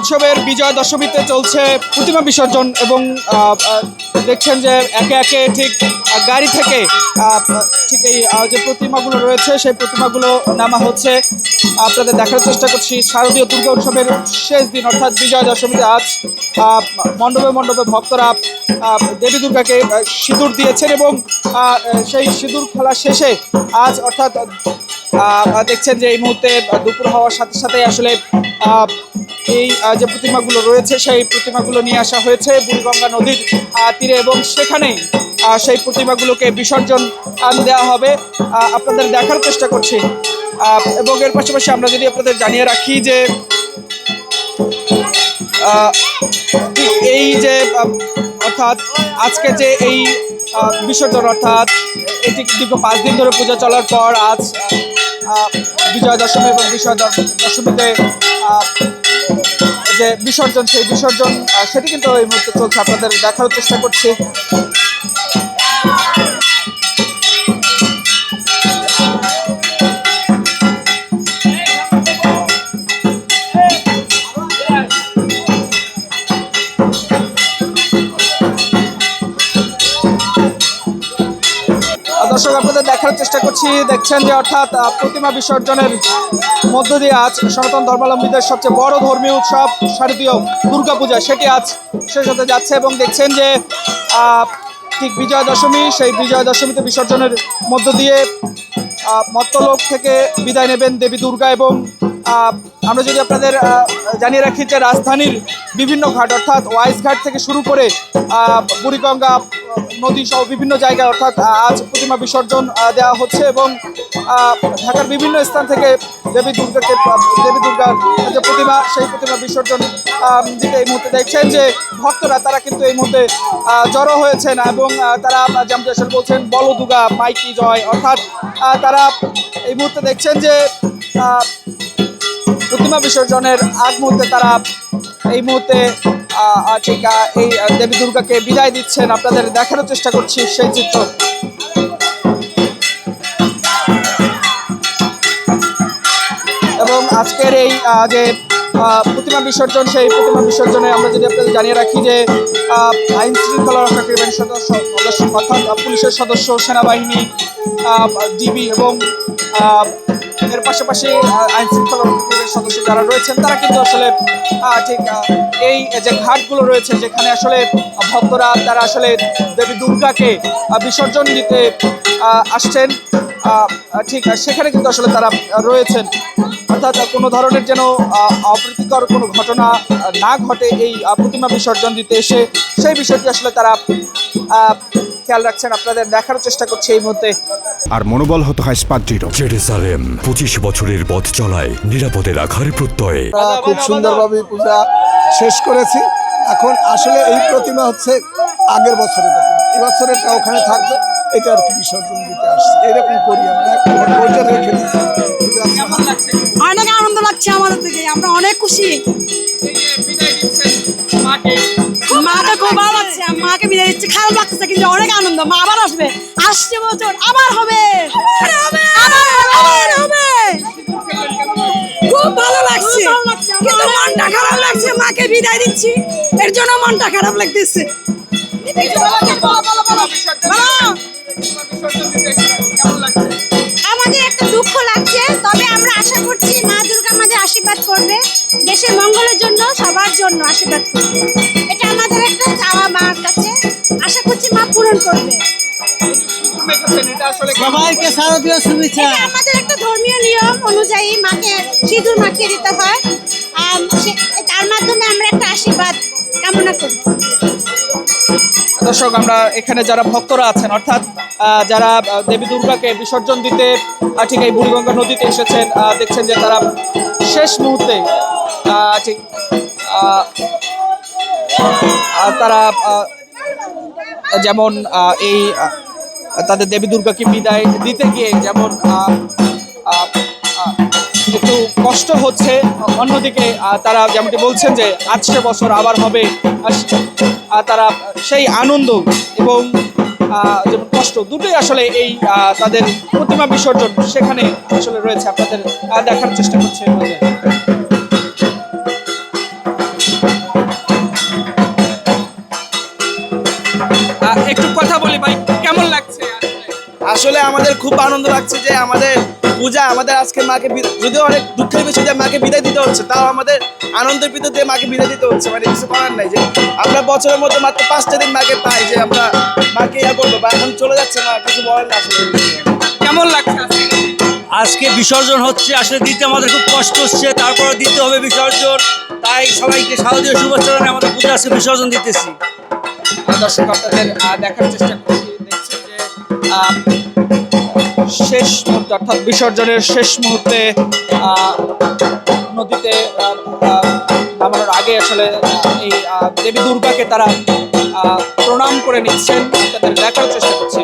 উৎসবের বিজয় দশমীতে চলছে প্রতিমা বিসর্জন এবং দেখছেন যে একে একে ঠিক গাড়ি থেকে ঠিক এই যে প্রতিমাগুলো রয়েছে সেই প্রতিমাগুলো নামা হচ্ছে। আপনাদের দেখার চেষ্টা করছি শারদীয় দুর্গা উৎসবের শেষ দিন, অর্থাৎ বিজয় দশমীতে আজ মণ্ডপে মণ্ডপে ভক্তরা দেবী দুর্গাকে সিঁদুর দিয়েছেন এবং সেই সিঁদুর খেলা শেষে আজ, অর্থাৎ দেখছেন যে এই মুহূর্তে দুপুর হওয়ার সাথে সাথে আসলে এই যে প্রতিমাগুলো রয়েছে, সেই প্রতিমাগুলো নিয়ে আসা হয়েছে বুড়িগঙ্গা নদীর তীরে এবং সেখানেই সেই প্রতিমাগুলোকে বিসর্জন দেওয়া হবে। আপনাদের দেখার চেষ্টা করছি। এবং এর পাশাপাশি আমরা যদি আপনাদের জানিয়ে রাখি যে এই যে অর্থাৎ আজকে যে এই বিসর্জন, অর্থাৎ এটি দীর্ঘ পাঁচ দিন ধরে পূজা চলার পর আজ বিজয়া দশমী এবং বিজয়া দশমীতে যে বিসর্জন, সেই বিসর্জন সেটি কিন্তু এই মুহূর্তে চলছে। আপনাদের দেখার চেষ্টা করছি। দর্শক, আপনাদের দেখার চেষ্টা করছি। দেখছেন যে, অর্থাৎ প্রতিমা বিসর্জনের মধ্য দিয়ে আজ সনাতন ধর্মাবলম্বীদের সবচেয়ে বড় ধর্মীয় উৎসব শারদীয় দুর্গাপূজা। সেটি আজ শেষ হতে যাচ্ছে এবং দেখছেন যে ঠিক বিজয়া দশমী সেই বিজয়া দশমীতে বিসর্জনের মধ্য দিয়ে মত্তলোক থেকে বিদায় নেবেন দেবী দুর্গা এবং আমরা যদি আপনাদের জানিয়ে রাখি যে রাজধানীর বিভিন্ন ঘাট অর্থাৎ ওয়াইস ঘাট থেকে শুরু করে বুড়িগঙ্গা নদী সহ বিভিন্ন জায়গায় অর্থাৎ আজ প্রতিমা বিসর্জন দেওয়া হচ্ছে এবং ঢাকার বিভিন্ন স্থান থেকে দেবী দুর্গাকে দেবী দুর্গার যে প্রতিমা, সেই প্রতিমা বিসর্জন দিতে এই মুহূর্তে দেখছেন যে ভক্তরা, তারা কিন্তু এই মুহূর্তে জড়ো হয়েছেন এবং তারা যেমন আসলে বলছেন, বলদুগা, মাইকি জয়, অর্থাৎ তারা এই মুহূর্তে দেখছেন যে প্রতিমা বিসর্জনের আগ মুহূর্তে তারা এই মুহূর্তে ঠিক এই দেবী দুর্গাকে বিদায় দিচ্ছেন। আপনাদের দেখানোর চেষ্টা করছি সেই চিত্র। এবং আজকের এই যে প্রতিমা বিসর্জন, সেই প্রতিমা বিসর্জনে আমরা যদি আপনাদের জানিয়ে রাখি যে আইন শৃঙ্খলা রক্ষাকারী বাহিনীর সদস্য সদস্য অর্থাৎ পুলিশের সদস্য, সেনাবাহিনী ডিবি এবং এর পাশাপাশি আইন শৃঙ্খলা সদস্য যারা রয়েছেন, তারা কিন্তু আসলে ঠিক এই যে ঘাটগুলো রয়েছে যেখানে আসলে ভক্তরা, তারা আসলে দেবী দুর্গাকে বিসর্জন দিতে আসছেন। ঠিক সেখানে কিন্তু আসলে তারা রয়েছেন। অর্থাৎ কোনো ধরনের যেন আহ, অপ্রীতিকর কোনো ঘটনা না ঘটে এই প্রতিমা বিসর্জন দিতে এসে সেই বিষয়টি আসলে তারা আহ, খেয়াল রাখছেন। আপনাদের দেখার চেষ্টা করছে এই মুহূর্তে। আর মনোবল হতে হয় দৃঢ় জেরুসালেম পঁচিশ বছরের পথ চলায় নিরাপদে রাখার প্রত্যয়ে। খুব সুন্দরভাবে পূজা শেষ করেছি। এখন আসলে এই প্রতিমা হচ্ছে আগের বছরের প্রতিমা। এবছরেরটা ওখানে থাকবে। এটা আর কি বিসর্জন দিতে আসছি এরকম করি আমরা ওইটা রেখে অনেক আনন্দ লাগছে আমাদের থেকে আমরা অনেক খুশি মাকে খুব ভালো লাগছে মাকে বিদায় দিচ্ছে খারাপ লাগতেছে কিন্তু অনেক আনন্দ মা আবার আসবে আসছে বছর আবার হবে আবার হবে খুব ভালো লাগছে কিন্তু মনটা খারাপ লাগছে মাকে বিদায় দিচ্ছি এর জন্য মনটা খারাপ লাগতেছে আমাদের একটা দুঃখ লাগছে তবে আমরা আশা করছি মা দুর্গা আমাদের আশীর্বাদ করবে। দেশের মঙ্গলের জন্য সবার জন্য আশীর্বাদ করবে। এটা আমাদের একটা চাওয়া মার কাছে। আশা করছি মা পূরণ করবে। সবাইকে শারদীয় শুভেচ্ছা। আমাদের একটা ধর্মীয় নিয়ম অনুযায়ী মাকে সিঁদুর মাখিয়ে দিতে হয়। তার মাধ্যমে আমরা একটা আশীর্বাদ কামনা করি। দর্শক, আমরা এখানে যারা ভক্তরা আছেন, অর্থাৎ যারা দেবী দুর্গাকে বিসর্জন দিতে ঠিক এই বুড়িগঙ্গা নদীতে এসেছেন দেখছেন যে তারা শেষ মুহূর্তে ঠিক তারা যেমন এই তাদের দেবী দুর্গাকে বিদায় দিতে গিয়ে যেমন হচ্ছে। অন্যদিকে তারা যেমনটি বলছেন যে, আজকে বছর আবার হবে তারা সেই আনন্দ এবং যেমন কষ্ট দুটোই আসলে এই তাদের প্রতিমা বিসর্জন সেখানে আসলে রয়েছে। আপনাদের দেখার চেষ্টা করছে। আসলে আমাদের খুব আনন্দ লাগছে যে আমাদের পূজা আমাদের আজকে মাকে যদিও অনেক দুঃখের বিষয় যে মাকে বিদায় দিতে হচ্ছে তাও আমাদের আনন্দের ভিতর দিয়ে মাকে বিদায় দিতে হচ্ছে। মানে কিছু করার নাই যে আমরা বছরের মধ্যে মাত্র পাঁচটা দিন মাকে পাই যে আমরা মাকে ইয়া করব বা এখন চলে যাচ্ছে মা কিছু বলার না আসলে। কেমন লাগছে আজকে? বিসর্জন হচ্ছে আসলে দিতে আমাদের খুব কষ্ট হচ্ছে তারপরে দিতে হবে বিসর্জন। তাই সবাইকে শারদীয় শুভেচ্ছা জানিয়ে আমাদের পূজা আজকে বিসর্জন দিতেছি। দর্শক আপনাদের দেখার চেষ্টা করছি দেখছেন যে শেষ মুহূর্তে, অর্থাৎ বিসর্জনের শেষ মুহূর্তে নদীতে নামানোর আগে আসলে এই দেবী দুর্গাকে তারা প্রণাম করে নিচ্ছেন। তাদের দেখার চেষ্টা করছি।